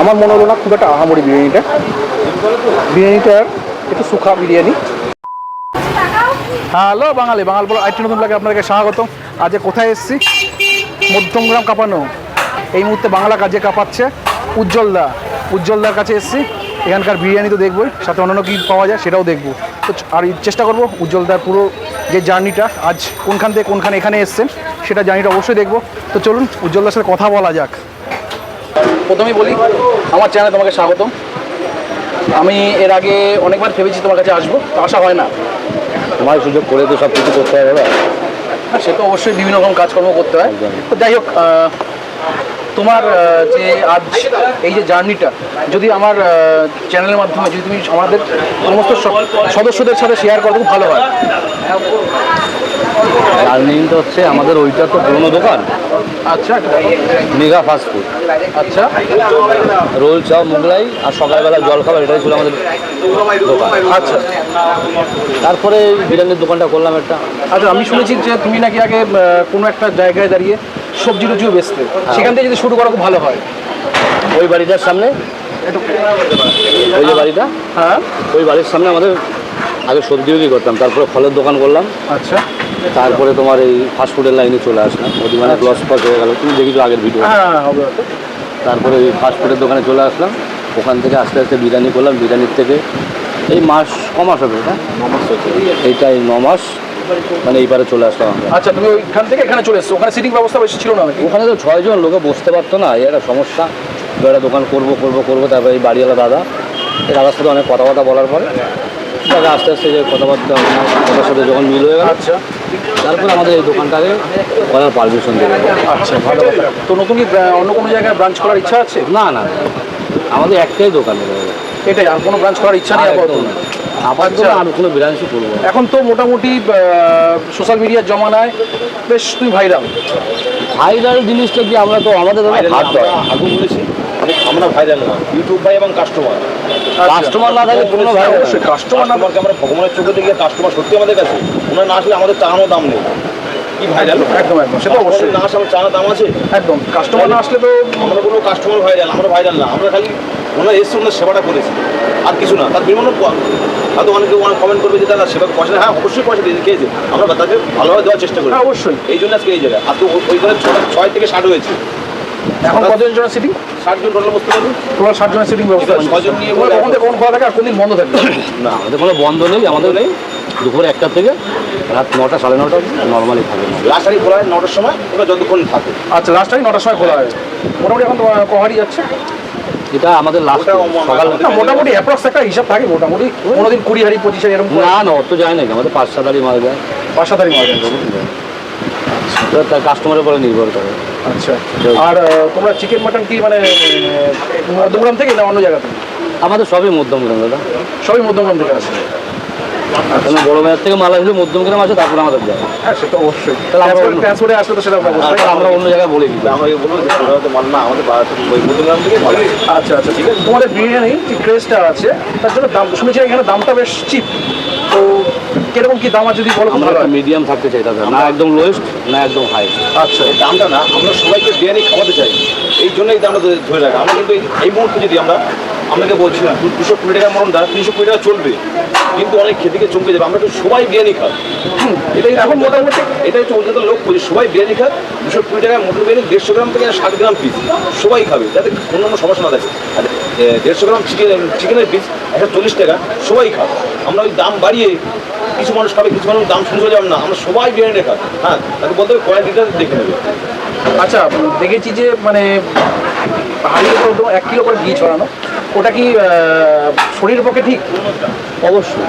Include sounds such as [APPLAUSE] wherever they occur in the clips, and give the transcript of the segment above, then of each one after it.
আমার মনে হলো না খুব একটা আহামরি বিরিয়ানিটা। বিরিয়ানিটা একটু সুখা বিরিয়ানি। হ্যালো বাঙালি, বাঙাল বলো আইটি নতুন লাগে আপনাকে স্বাগত আজ কোথায় এসেছি? মধ্যমগ্রাম কাঁপানো। এই মুহূর্তে বাংলা কাজে কাঁপাচ্ছে উজ্জ্বলদা। উজ্জ্বলদার কাছে এসেছি। এখানকার বিরিয়ানি তো দেখবোই, সাথে অন্যান্য কী পাওয়া যায় সেটাও দেখব। তো আর চেষ্টা করব উজ্জ্বলদার পুরো যে জার্নিটা, আজ কোনখান থেকে কোনখানে এখানে এসছেন, সেটা জার্নিটা অবশ্যই দেখব। তো চলুন উজ্জ্বলদার সাথে কথা বলা যাক। প্রথমেই বলি আমার চ্যানেলে তোমাকে স্বাগতম। আমি এর আগে অনেকবার ভেবেছি তোমার কাছে আসব তো আসা হয় না। তোমার সুযোগ করে তো সব কিছু করতে হবে সে তো অবশ্যই বিভিন্ন রকম কাজকর্ম করতে হয়। তো যাই হোক তোমার যে আজ এই যে জার্নিটা যদি আমার চ্যানেলের মাধ্যমে যদি তুমি আমাদের সমস্ত সদস্যদের সাথে শেয়ার করো খুব ভালো হয়। জার্নিংটা হচ্ছে আমাদের ওইটা তো পুরোনো দোকান। আচ্ছা। মেগা ফাস্ট ফুড আচ্ছা। রোল চাও মোগলাই আর সকালবেলা জল খাবার এটাই ছিল আমাদের দোকান। আচ্ছা। তারপরে বিরিয়ানির দোকানটা করলাম একটা। আচ্ছা আমি শুনেছি যে তুমি নাকি আগে আহ, কোনো একটা জায়গায় দাঁড়িয়ে সবজি টুজিও বেচতে। সেখান থেকে যদি শুরু করা খুব ভালো হয়। ওই বাড়িটার সামনে? ওই যে বাড়িটা? হ্যাঁ। ওই বাড়ির সামনে আমাদের আগে সবজি বিক্রি করতাম তারপরে ফলের দোকান করলাম। আচ্ছা। তারপরে তোমার এই ফাস্টফুডের লাইনে চলে আসলাম। ওদি মানে ক্লস পাস হয়ে গেল। তুমি দেখেছ আগের ভিডিও হ্যাঁ হ্যাঁ, হবে তারপরে ওই ফাস্টফুডের দোকানে চলে আসলাম। ওখান থেকে আস্তে আস্তে বিরিয়ানি করলাম। বিরিয়ানির থেকে এই মাস ক মাস হবে এটা? এইটা এই ন মাস। মানে এইবারে চলে আসলাম আমরা। আচ্ছা তুমি ওইখান থেকে এখানে চলে এসছো। ওখানে সিটিং ব্যবস্থা বেশি ছিল না ওখানে তো ছয়জন লোকে বসতে পারতো না। এই একটা সমস্যা। তো একটা দোকান করব করব করব। তারপরে এই বাড়িওয়ালা দাদা। এই দাদার সাথে অনেক কথাবার্তা বলার পরে। তারপরে আস্তে আস্তে যে কথাবার্তা কথার সাথে যখন মিল হয়ে গেল। আচ্ছা। তারপরে আমাদের এই দোকানটাকে করার পারমিশন দেবে। আচ্ছা ভালো কথা। তো নতুন কি অন্য কোনো জায়গায় ব্রাঞ্চ করার ইচ্ছা আছে? না না আমাদের একটাই দোকান এটাই আর কোনো ব্রাঞ্চ করার ইচ্ছা নেই আপাতত। আপাতত আচ্ছা। আমি কোনো করব। এখন তো মোটামুটি সোশ্যাল মিডিয়ার জমানায় বেশ তুমি ভাইরাল ভাইরাল জিনিসটা কি আমরা তো আমাদের দাদা হাত ধরে আগুন বলেছি। আমরা ভাইরাল না। ইউটিউব ভাই এবং কাস্টমার কাস্টমার না থাকলে কোনো ভাইরাল আচ্ছা। কাস্টমার না আমরা ভগবানের চোখে দেখি কাস্টমার সত্যি আমাদের কাছে? ওনারা না আসলে আমাদের চানো দাম নেই। কি ভাইরাল একদম একদম সে অবশ্যই। না আসলে আমার দাম আছে? একদম কাস্টমার না আসলে তো আমরা কোনো কাস্টমার ভাইরাল আমরা ভাইরাল না। আমরা খালি ওনারা এসছে ওনার সেবাটা করেছি। আর কিছু না তার বিমান হয়তো অনেকে অনেক কমেন্ট করবে যে দাদা সেবা পয়সা হ্যাঁ অবশ্যই পয়সা দিয়ে খেয়েছে। আমরা তাকে ভালোভাবে দেওয়ার চেষ্টা করি। হ্যাঁ অবশ্যই। এই জন্য আজকে এই জায়গায়। ওই- ওইখানে ছয় থেকে ষাট হয়েছে। এখন কতজন জনের সিটিং ষাট জন টোটাল বসতে পারবে? তোমার ষাট জনের সিটিং ব্যবস্থা আছে। ছজন নিয়ে কখন থেকে কখন খোলা থাকে আর কোনদিন বন্ধ থাকবে না আমাদের কোনো বন্ধ নেই আমাদের নেই। দুপুর একটা থেকে রাত নটা সাড়ে নটা নর্মালি থাকে লাস্ট তারিখ খোলা হয় নটার সময় ওরা যতক্ষণ থাকে। আচ্ছা লাস্ট টাইম নটার সময় খোলা হয়। মোটামুটি এখন কহারি যাচ্ছে। এটা আমাদের লাস্ট সকাল মোটামুটি অ্যাপ্রক্স একটা হিসাব থাকে মোটামুটি কোনোদিন কুড়ি হারি পঁচিশ হারি এরকম না না অত যায় নাকি? আমাদের পাঁচ সাত আড়ি মাল যায়। পাঁচ সাত হারি মারা যায়। কাস্টমারের উপরে নির্ভর করে। আচ্ছা। আর তোমরা চিকেন মাটন কি মানে মধ্যমগ্রাম থেকে না অন্য জায়গা থেকে? আমাদের সবই মধ্যম গ্রাম দাদা। সবই মধ্যমগ্রাম থেকে আছে কারণ বড় বাজার থেকে মাল আসলে মধ্যম গ্রাম আছে তারপরে আমাদের যায়। হ্যাঁ সে তো অবশ্যই। তাহলে আমরা ট্রান্সপোর্টে আসলে তো সেটা অবশ্যই। আমরা অন্য জায়গায় বলে দিই। আমাকে বলব যে মাল না আমাদের বাড়ি ওই মধ্যগ্রাম থেকে মাল আচ্ছা আচ্ছা ঠিক আছে। তোমাদের বিরিয়ানি যে ক্রেজটা আছে তার জন্য দাম শুনেছি এখানে দামটা বেশ চিপ তো কীরকম কি দাম আছে যদি বলো আমরা একটা মিডিয়াম থাকতে চাই দাদা না একদম লোয়েস্ট না একদম হাইস্ট আচ্ছা। এই দামটা না আমরা সবাইকে বিরিয়ানি খাওয়াতে চাই। এই জন্য এই দামটা ধরে- রাখা। আমরা কিন্তু এই- মুহূর্তে যদি আমরা আপনাকে বলছিলাম দুশো কুড়ি টাকা মরণ দাম তিনশো কুড়ি টাকা চলবে। কিন্তু অনেক খেতে চমকে যাবে। আমরা তো সবাই বিরিয়ানি খাই। এটাই এখন মোটামুটি এটা হচ্ছে ওদের লোক বলছে সবাই বিরিয়ানি খায় দুশো কুড়ি টাকা মটন বিরিয়ানি দেড়শো গ্রাম থেকে ষাট গ্রাম পিস সবাই খাবে যাতে অন্যান্য সমস্যা না থাকে দেড়শো গ্রাম চিকেন চিকেনের পিস একশো চল্লিশ টাকা সবাই খাবে। আমরা ওই দাম বাড়িয়ে কিছু মানুষ খাবে কিছু মানুষ দাম শুনে চলে যাবে না। আমরা সবাই বিরিয়ানি খাই। হ্যাঁ তাকে বলতে হবে কোয়ালিটিটা দেখে নেবে। আচ্ছা দেখেছি যে মানে হাড়ির উপর তো এক কিলো করে ঘি ছড়ানো। ওটা কি শরীরের পক্ষে ঠিক? অবশ্যই।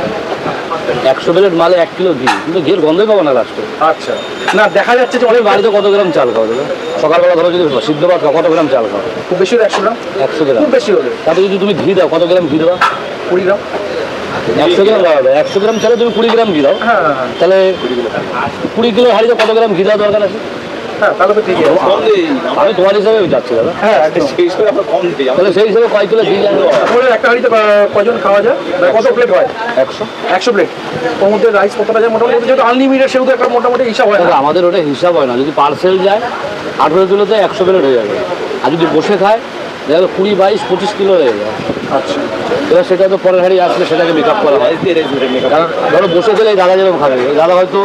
একশো প্লেট মালে এক কিলো ঘি। কিন্তু ঘির গন্ধই পাবো না লাস্টে আচ্ছা। না দেখা যাচ্ছে যে অনেক বাড়িতে কত গ্রাম চাল খাও যাবে? সকালবেলা ধরো যদি সিদ্ধ ভাত কত গ্রাম চাল খাও? খুব বেশি হলে একশো গ্রাম? একশো গ্রাম। খুব বেশি হলে। তাতে যদি তুমি ঘি দাও কত গ্রাম ঘি দেওয়া কুড়ি গ্রাম। একশো গ্রাম একশো গ্রাম চালে তুমি কুড়ি গ্রাম ঘি দাও হ্যাঁ। তাহলে কুড়ি কিলো হাড়িতে কত গ্রাম ঘি দেওয়া দরকার আছে? হ্যাঁ আমি তোমার হিসাবে যাচ্ছি দাদা। হ্যাঁ তাহলে সেই হিসাবে কয় কিলো ঘি একটা হাঁড়িতে ক- কজন খাওয়া যায়? মানে কত প্লেট হয়? একশো। একশো প্লেট ওর মধ্যে রাইস কতটা যায় মোটামুটি? যেহেতু আনলিমিটেড সেহেতু একটা মোটামুটি হিসাব হয় দাদা আমাদের ওটা হিসাব হয় না। যদি পার্সেল যায় আঠেরো কিলোতে একশো প্লেট হয়ে যাবে। আর যদি বসে খায় দেখা গেলো কুড়ি বাইশ পঁচিশ কিলো হয়ে যায় আচ্ছা। এবার সেটা তো পরের হাড়ি আসলে সেটাকে মেক আপ করা হয়। কারণ ধরো বসে গেলে দাদা যেরকম খাবে। দাদা হয়তো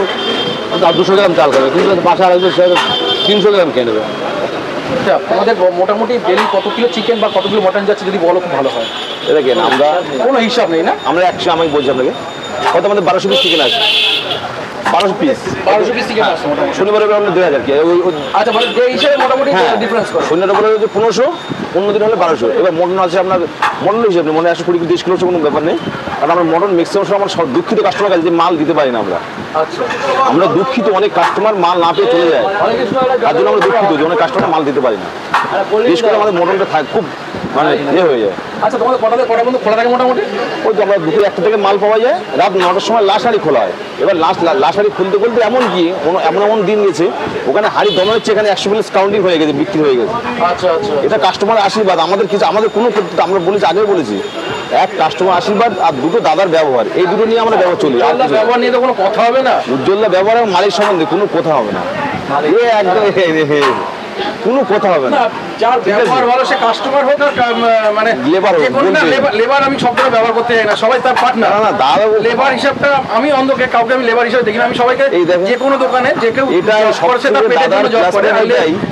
দুশো গ্রাম চাল খাবে কিন্তু বাসা রাখবে সে তিনশো গ্রাম খেয়ে নেবে। আচ্ছা তোমাদের মোটামুটি ডেলি কত কিলো চিকেন বা কত কিলো মটন যাচ্ছে যদি বলো খুব ভালো হয়। দেখেন আমরা কোনো হিসাব নেই না? আমরা একশো আমি বলছি আপনাকে। হয়তো আমাদের বারোশো পিস চিকেন আছে। বারোশো পিস বারোশো পিস চিকেন আসছে মোটামুটি। শনিবারে আমরা দুই হাজার কি। আচ্ছা মানে যে হিসাবে মোটামুটি হ্যাঁ ডিফারেন্স করে। শনিবার হচ্ছে পনেরোশো অন্য দিন হলে বারোশো। এবার মটন আছে আপনার মটন হিসেবে মনে হয় একশো কুড়ি তিরিশ কিলো কোনো ব্যাপার নেই। কারণ আমরা মটন ম্যাক্সিমাম সময় আমরা দুঃখিত কাস্টমার কাছে যে মাল দিতে পারি না আমরা। আচ্ছা। আমরা দুঃখিত অনেক কাস্টমার মাল না পেয়ে চলে যায়। তার জন্য আমরা দুঃখিত যে অনেক কাস্টমার মাল দিতে পারি না। বিশেষ করে আমাদের মটনটা থাক খুব মানে ইয়ে হয়ে যায়। আচ্ছা তোমাদের কটা থেকে কটা পর্যন্ত খোলা থাকে মোটামুটি? ওই তো আমরা দুপুরে একটা থেকে মাল পাওয়া যায় রাত নটার সময় লাশ হাড়ি খোলা হয়। এবার লাশ লাশ হাড়ি খুলতে খুলতে এমন কি কোনো এমন এমন দিন গেছে ওখানে হাড়ি দমে হচ্ছে এখানে একশো প্লেস কাউন্টিং হয়ে গেছে বিক্রি হয়ে গেছে। আচ্ছা আচ্ছা। এটা কাস্টমার আশীর্বাদ আমাদের কিছু আমাদের কোনো আমরা বলেছি আগেও বলেছি এক কাস্টমার আশীর্বাদ আর দুটো দাদার ব্যবহার এই দুটো নিয়ে আমরা ব্যবহার চলি আর ব্যবহার নিয়ে তো কোনো কথা হবে না। উজ্জ্বলদা ব্যবহার এবং মালিক সম্বন্ধে কোনো কথা হবে না। এ একদম। [LAUGHS] কোনো কথা হবে না। যার ব্যবহার ভালো সে কাস্টমার হোক আর মানে লেবার লেবার আমি শব্দটা ব্যবহার করতে চাই না সবাই তার পার্টনার না না দাদা লেবার হিসাবটা আমি অন্ধকে কাউকে আমি লেবার হিসাবে দেখি না আমি সবাইকে। যে কোনো দোকানে যে কেউ এটা job তার পেটের জন্য জব করে।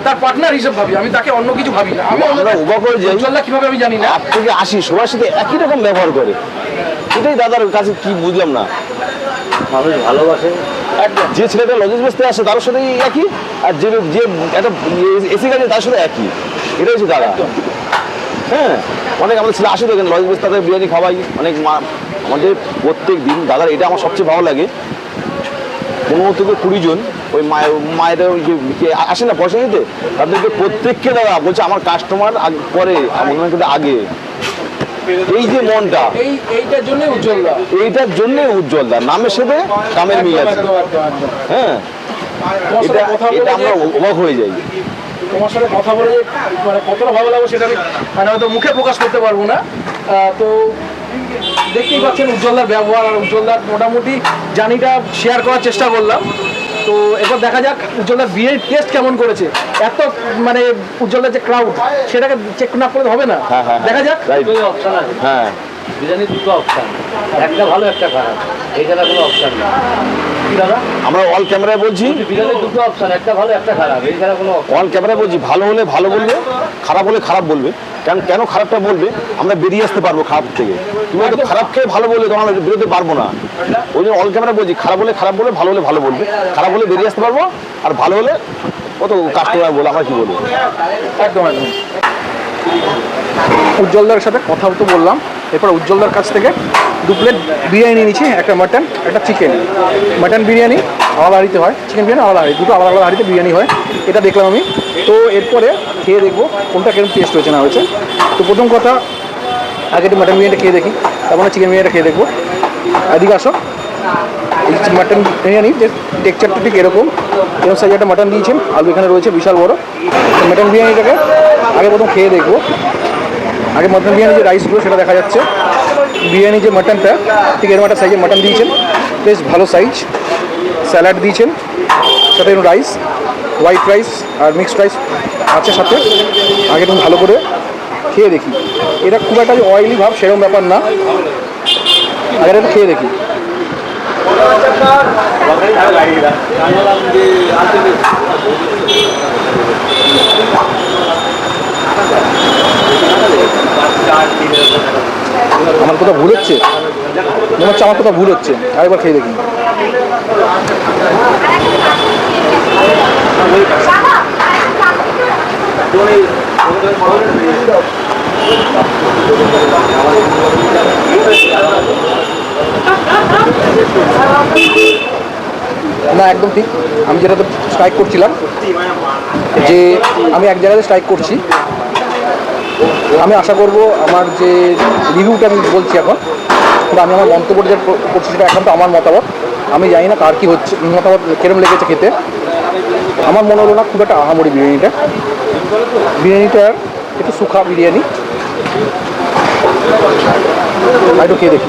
তার পার্টনার হিসাব ভাবি আমি তাকে অন্য কিছু ভাবি না। আমি আমরা অবাক হয়ে যাই। উজ্জ্বলদা কীভাবে আমি জানি না। থেকে আশি সবার সাথে একই রকম ব্যবহার করে। এটাই দাদার কাছে কি বুঝলাম না। মানুষ ভালোবাসে। যে ছেলেটা লজেন্স বেচতে আসে তার সাথে একই? আর যে যে একটা এসি গাড়ি তার সাথে একই। এটা হচ্ছে দাদা হ্যাঁ? অনেক আমাদের ছেলে আসে দেখেন লজেন্স বেচ তাদের বিরিয়ানি খাওয়াই। অনেক আমাদের প্রত্যেক দিন দাদার এটা আমার সবচেয়ে ভালো লাগে। পনেরো থেকে কুড়ি জন ওই মায়ের মায়ের ওই যে আসে না পয়সা নিতে? তাদেরকে প্রত্যেককে দাদা বলছে আমার কাস্টমার পরে আমার কিন্তু আগে। এই যে মনটা এই এইটার জন্য উজ্জ্বলদা এইটার জন্যে উজ্জ্বল দা নামের সাথে কামের মিল আছে। হ্যাঁ। তোমার সাথে এটা কথা এটা বলে আমরা অবাক হয়ে যাই। তোমার সাথে কথা বলে মানে কতটা ভালো লাগবে সেটা আমি মানে হয়তো মুখে প্রকাশ করতে পারব না। তো দেখতেই পাচ্ছেন উজ্জ্বলদার ব্যবহার আর উজ্জ্বলদার মোটামুটি জানিটা শেয়ার করার চেষ্টা করলাম। তো এবার দেখা যাক উজ্জ্বলদার বিয়ের টেস্ট কেমন করেছে। এত মানে উজ্জ্বলদার যে ক্রাউড সেটাকে চেক না করলে হবে না। হ্যাঁ, হ্যাঁ, দেখা যাক। হ্যাঁ। বিরিয়ানির দুটো অপশান একটা ভালো একটা খারাপ। এখানে কোনো অপশান নেই আমরা অল ক্যামেরায় বলছি। দুটো অপশান একটা ভালো একটা খারাপ। কোনো অল ক্যামেরায় বলছি ভালো হলে ভালো বলবে খারাপ হলে খারাপ বলবে। কেন কেন খারাপটা বলবে? আমরা বেরিয়ে আসতে পারব খারাপ থেকে। তুমি হয়তো খারাপ খেয়ে ভালো বললে তখন আমরা বেরোতে পারব না। ওই জন্য অল ক্যামেরা বলছি খারাপ হলে খারাপ বলে ভালো হলে ভালো বলবে। খারাপ হলে বেরিয়ে আসতে পারব আর ভালো হলে কত কাস্টমার বলে আমরা কি বলব? একদম একদম। উজ্জ্বলদার সাথে কথা তো বললাম। এরপর উজ্জ্বলদার কাছ থেকে দু প্লেট বিরিয়ানি নিয়েছি, একটা মাটন একটা চিকেন মাটন বিরিয়ানি আলাদা হাড়িতে হয় চিকেন বিরিয়ানি আলাদা হাঁড়ি, দুটো আলাদা আলাদা হাড়িতে বিরিয়ানি হয়, এটা দেখলাম আমি। তো এরপরে খেয়ে দেখব কোনটা কীরকম টেস্ট হয়েছে, না হয়েছে। তো প্রথম কথা, আগে একটু মাটন বিরিয়ানিটা খেয়ে দেখি, তারপরে চিকেন বিরিয়ানিটা খেয়ে দেখব। এদিকে আসো। এই মাটন বিরিয়ানি, যে টেক্সচারটা ঠিক এরকম। এরকম সাইজে একটা মাটন দিয়েছেন, আলু এখানে রয়েছে, বিশাল বড়। মাটন বিরিয়ানিটাকে আগে প্রথম খেয়ে দেখব। আগে মটন বিরিয়ানি যে রাইসগুলো সেটা দেখা যাচ্ছে। বিরিয়ানি যে মাটনটা ঠিক এরকম একটা সাইজের মাটন দিয়েছেন। বেশ ভালো সাইজ স্যালাড দিয়েছেন। সাথে রাইস হোয়াইট রাইস আর মিক্সড রাইস আছে সাথে। আগে একটু ভালো করে খেয়ে দেখি। এটা খুব একটা অয়েলি ভাব সেরকম ব্যাপার না। আগে একটু খেয়ে দেখি আমার কোথাও ভুল হচ্ছে? মনে হচ্ছে আমার কোথাও ভুল হচ্ছে। আরেকবার খেয়ে দেখি। না, একদম ঠিক। আমি যেটাতে স্ট্রাইক করছিলাম, যে আমি এক জায়গাতে স্ট্রাইক করছি। আমি আশা করব আমার যে রিভিউটা আমি বলছি এখন কিন্তু আমি আমার মন্তব্য করছি সেটা এখন তো আমার মতামত। আমি জানি না কার কী হচ্ছে, মতামত কেরম লেগেছে খেতে। আমার মনে হলো না খুব একটা আহামরি বিরিয়ানিটা। বিরিয়ানিটার একটু সুখা বিরিয়ানি। একটু খেয়ে দেখি।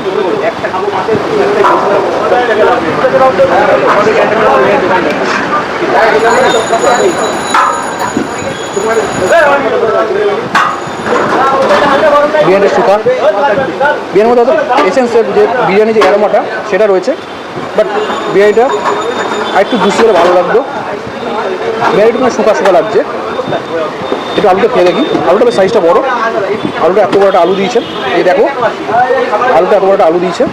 বিরিয়ানিটা সুখা বিরিয়ানির মধ্যে এসেন্সের যে বিরিয়ানি যে অ্যারোমাটা সেটা রয়েছে। বাট বিরিয়ানিটা আরেকটু জুসি হলে ভালো লাগতো। বিরিয়ানিটা একটু শুকা শুকা লাগছে। একটু আলুটা খেয়ে দেখি। আলুটা সাইজটা বড়। আলুটা এত বড় একটা আলু দিয়েছেন। এই দেখো, আলুটা এত বড় একটা আলু দিয়েছে।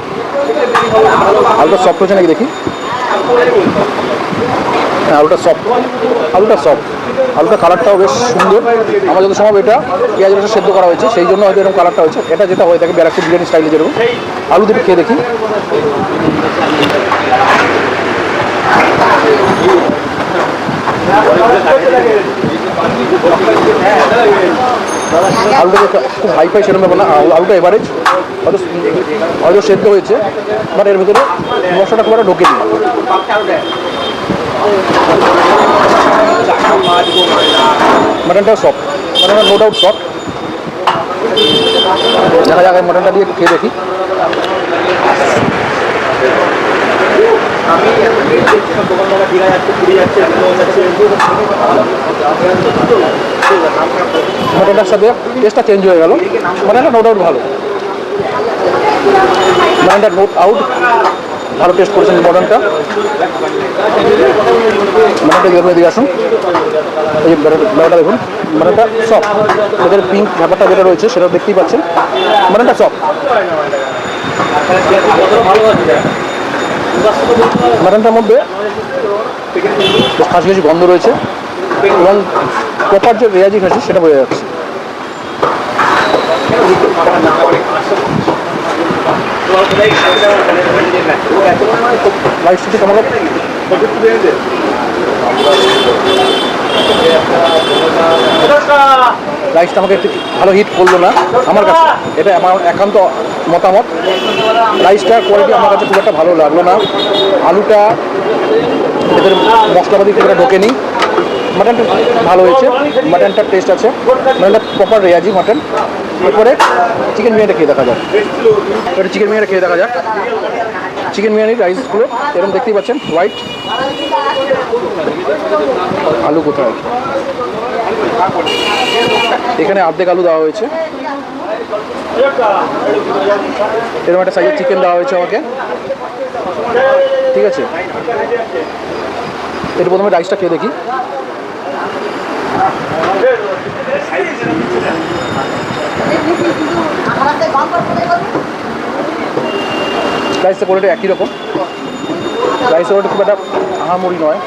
আলুটা সফট হচ্ছে নাকি দেখি? হ্যাঁ আলুটা সফট আলুটা সফট আলুটা কালারটাও বেশ সুন্দর। আমার যত সম্ভব এটা। পেঁয়াজ রসে সেদ্ধ করা হয়েছে, সেই জন্য হয়তো এরকম কালারটা হয়েছে। এটা যেটা হয়ে থাকে ব্যারাকপুর বিরিয়ানি স্টাইলে যেরকম। আলু দিয়ে খেয়ে দেখি। আলুটা খুব হাই ফাই সেরকম ব্যাপার না। আলু- আলুটা এভারেজ হয়তো হয়তো সেদ্ধ হয়েছে বাট এর ভিতরে মশলাটা খুব একটা ঢোকেনি। মাটনটা সফট মাটনটা নো ডাউট সফট দেখা যাক মাটনটা দিয়ে একটু খেয়ে দেখি। মাটনটার সাথে টেস্টটা চেঞ্জ হয়ে গেল। মাটনটা নো ডাউট ভালো। মাটনটা নোট আউট ভালো টেস্ট করেছেন মটনটা মাটনটা দেখুন এদিকে আসুন? এই যে ব্যাপারটা দেখুন। মাটনটা সফট এদের পিঙ্ক ব্যাপারটা যেটা রয়েছে, সেটা দেখতেই পাচ্ছেন। মাটনটা সফট মাটনটার মধ্যে খাসি খাসি গন্ধ রয়েছে এবং প্রপার যে রেয়াজি খাসি, সেটা বোঝা যাচ্ছে। রাইসটা আমাকে একটু ভালো হিট করল না, আমার কাছে। এটা আমার একান্ত মতামত। রাইসটার কোয়ালিটি আমার কাছে খুব একটা ভালো লাগল না। আলুটা, এদের মশলাপাতি খুব একটা ঢোকেনি। মাটনটা ভালো হয়েছে মাটনটার টেস্ট আছে। মাটনটা প্রপার রেয়াজি মাটন এরপরে চিকেন বিরিয়ানিটা খেয়ে দেখা যাক। এবার চিকেন বিরিয়ানিটা খেয়ে দেখা যাক। চিকেন বিরিয়ানির রাইসগুলো এরকম দেখতেই পাচ্ছেন হোয়াইট আলু কোথায়? এখানে অর্ধেক আলু দেওয়া হয়েছে। এরকম একটা সাইজের চিকেন দেওয়া হয়েছে আমাকে। ঠিক আছে? এর প্রথমে রাইসটা খেয়ে দেখি। রাইসের কোয়ালিটি একই রকম। রাইসের কোয়ালিটি খুব একটা আহামরি নয়।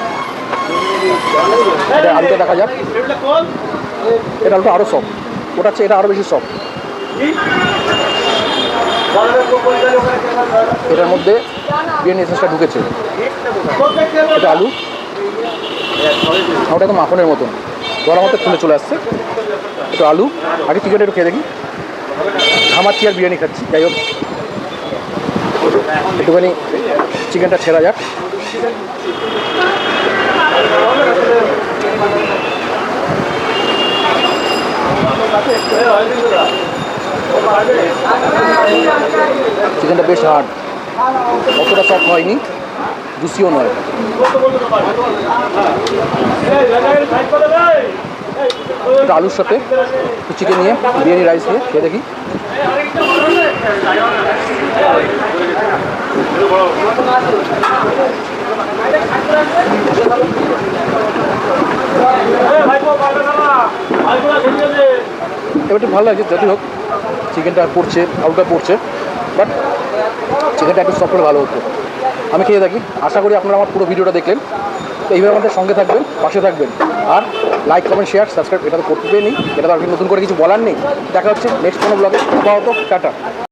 এটা আলুটা দেখা যাক। এটা আলুটা আরও সফট ওটা হচ্ছে, এটা আরও বেশি সফট এটার মধ্যে বিরিয়ানি এসেন্সটা ঢুকেছে। এটা আলু। ওটা তো মাখনের মতন। গরম মতো খুলে চলে আসছে। একটু আলু, আগে চিকেনটা একটু খেয়ে দেখি। খামাচ্ছি আর বিরিয়ানি খাচ্ছি, যাই হোক। একটুখানি চিকেনটা ছেঁড়া যাক। চিকেনটা বেশ হার্ড অতটা সফট হয়নি জুসিও নয়। একটু আলুর সাথে একটু চিকেন নিয়ে, বিরিয়ানি রাইস নিয়ে খেয়ে দেখি। এবার একটু ভালো লাগছে, যতই হোক চিকেনটা পড়ছে, আলুটা পড়ছে বাট চিকেনটা একটু সফট ভালো হতো। আমি খেয়ে থাকি। আশা করি আপনারা আমার পুরো ভিডিওটা দেখলেন। এইভাবে আমাদের সঙ্গে থাকবেন, পাশে থাকবেন। আর লাইক কমেন্ট শেয়ার সাবস্ক্রাইব এটা তো করতে নেই এটা তো আর নতুন করে কিছু বলার নেই। দেখা হচ্ছে নেক্সট কোনো ব্লগে আপাতত, টাটা।